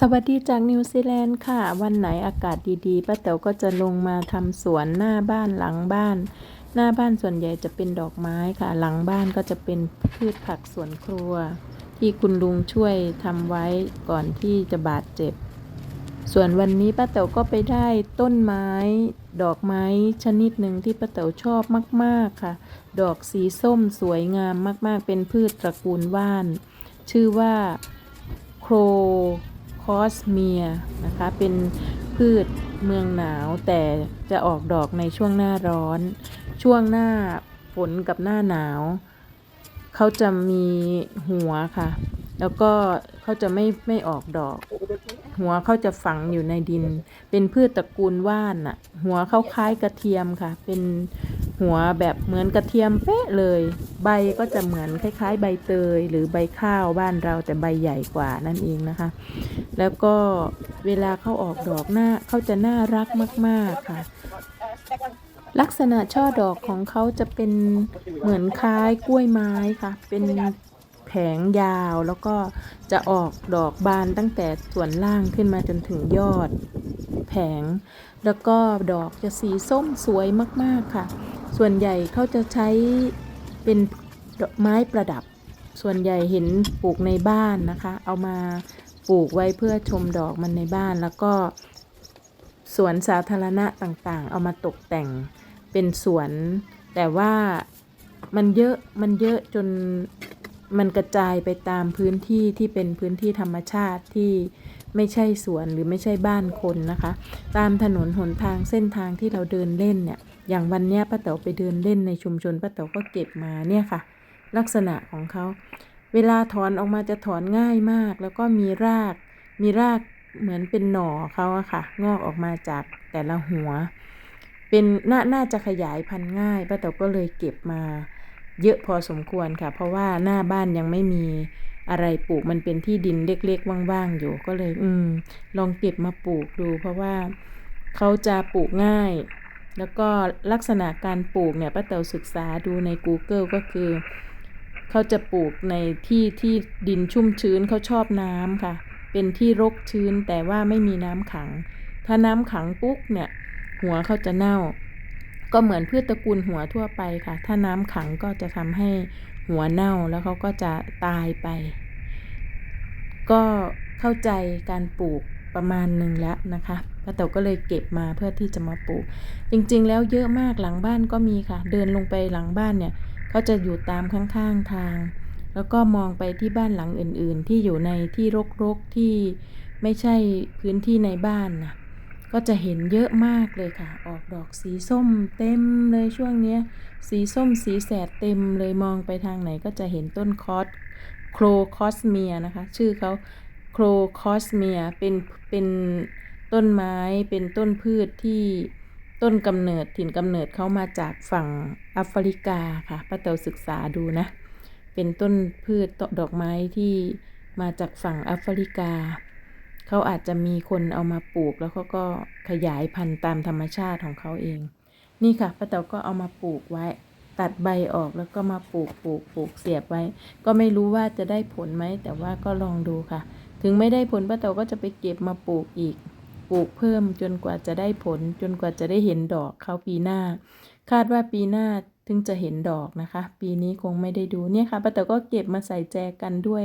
สวัสดีจากนิวซีแลนด์ค่ะ วันไหนอากาศดีๆป้าแต๋วก็จะลงมาทำสวนหน้าบ้านหลังบ้าน หน้าบ้านส่วนใหญ่จะเป็นดอกไม้ค่ะ หลังบ้านก็จะเป็นพืชผักสวนครัว ที่คุณลุงช่วยทำไว้ก่อนที่จะบาดเจ็บ ส่วนวันนี้ป้าแต๋วก็ไปได้ต้นไม้ ดอกไม้ชนิดหนึ่งที่ป้าแต๋วชอบมากๆค่ะ ดอกสีส้มสวยงามมากๆ เป็นพืชตระกูลว่าน ชื่อว่าโคร คอสเมียนะคะ เป็นพืชเมืองหนาวแต่จะออกดอกในช่วงหน้าร้อน ช่วงหน้าฝนกับหน้าหนาว เขาจะมีหัวค่ะ แล้วก็เขาจะไม่ไม่ออกดอก หัวเขาจะฝังอยู่ในดิน เป็นพืชตระกูลว่านน่ะหัวเขาคล้ายกระเทียมค่ะ เป็น หัวแบบเหมือนกระเทียมเป๊ะเลย ใบก็จะเหมือนคล้าย ๆ ใบเตย หรือใบข้าวบ้านเราแต่ใบใหญ่กว่านั่นเองนะคะ แล้วก็เวลาเขาออกดอกหน้าเขาจะน่ารักมาก ๆค่ะ ลักษณะช่อดอกของเขาจะเป็นเหมือนคล้ายกล้วยไม้ค่ะ เป็นแผงยาวแล้วก็จะออกดอกบานตั้งแต่ส่วนล่างขึ้นมาจนถึงยอด แผง แล้วก็ดอกจะสีส้มสวยมาก ๆ ค่ะ ส่วนใหญ่เขาจะใช้เป็นดอกไม้ประดับ ส่วนใหญ่เห็นปลูกในบ้านนะคะ เอามาปลูกไว้เพื่อชมดอกมันในบ้านแล้วก็ สวนสาธารณะต่างๆ เอามาตกแต่งเป็นสวน แต่ว่ามันเยอะมันเยอะจนมันกระจายไปตามพื้นที่ที่เป็นพื้นที่ธรรมชาติที่ไม่ใช่สวนหรือไม่ใช่บ้านคนนะคะ ตามถนนหนทางเส้นทางที่เราเดินเล่นเนี่ย อย่างวันเนี้ยป้าแต๋วไปเดินเล่นในชุมชนป้าแต๋วก็เก็บมาเนี่ยค่ะ ลักษณะของเขา เวลาถอนออกมาจะถอนง่ายมาก แล้วก็มีราก มีรากเหมือนเป็นหน่อเขาอะค่ะ งอกออกมาจากแต่ละหัว เป็นน่าน่าจะขยายพันธุ์ง่ายป้าแต๋วก็เลยเก็บมา เยอะพอสมควรค่ะ เพราะว่าหน้าบ้านยังไม่มีอะไรปลูกมันเป็นที่ดินเล็กๆว่างๆอยู่ก็เลย อืม ลองเก็บมาปลูกดู เพราะว่าเขาจะปลูกง่าย แล้วก็ลักษณะการปลูกเนี่ยป้าแต๋วศึกษาดูใน Google ก็คือ เขาจะปลูกในที่ที่ดินชุ่มชื้นเขาชอบน้ำค่ะ เป็นที่รกชื้นแต่ว่าไม่มีน้ำขัง ถ้าน้ำขังปุ๊บเนี่ยหัวเขาจะเน่า ก็เหมือนพืชตระกูลหัวทั่วไปค่ะ ถ้าน้ำขังก็จะทำให้หัวเน่าแล้วเขาก็จะตายไป ก็เข้าใจการปลูก ประมาณหนึ่งแล้วนะคะป้าแต๋ก็เลยเก็บมาเพื่อที่จะมาปลูก จริงๆ แล้วเยอะมากหลังบ้านก็มีค่ะ เดินลงไปหลังบ้านเนี่ยเขาจะอยู่ตามข้างๆทาง แล้วก็มองไปที่บ้านหลังอื่นๆ ที่อยู่ในที่รกๆที่ไม่ใช่พื้นที่ในบ้านนะก็จะเห็นเยอะมากเลยค่ะ ออกดอกสีส้มเต็มเลยช่วงเนี้ย สีส้มสีแสดเต็มเลยมองไปทางไหนก็จะเห็นต้นคอสโครคอสเมียนะคะ ชื่อเขา โครคอสเมียเป็นเป็นต้นไม้เป็นต้นพืชที่ต้นกำเนิดถิ่นกำเนิดเขามาจากฝั่งแอฟริกาค่ะป้าแต๋วศึกษาดูนะ เป็นต้นพืชตดอกไม้ที่มาจากฝั่งแอฟริกา เขาอาจจะมีคนเอามาปลูกแล้วเขาก็ขยายพันธุ์ตามธรรมชาติของเขาเอง นี่ค่ะป้าแต๋วก็เอามาปลูกไว้ ตัดใบออกแล้วก็มาปลูกปลูกปลูกเสียบไว้ ก็ไม่รู้ว่าจะได้ผลไหมแต่ว่าก็ลองดูค่ะ ถึงไม่ได้ผลป้าเต๋าก็จะไปเก็บมาปลูกอีก ปลูกเพิ่มจนกว่าจะได้ผล จนกว่าจะได้เห็นดอกเขาปีหน้า คาดว่าปีหน้าถึงจะเห็นดอกนะคะ ปีนี้คงไม่ได้ดูเนี่ยค่ะป้าเต๋าก็เก็บมาใส่แจกันด้วย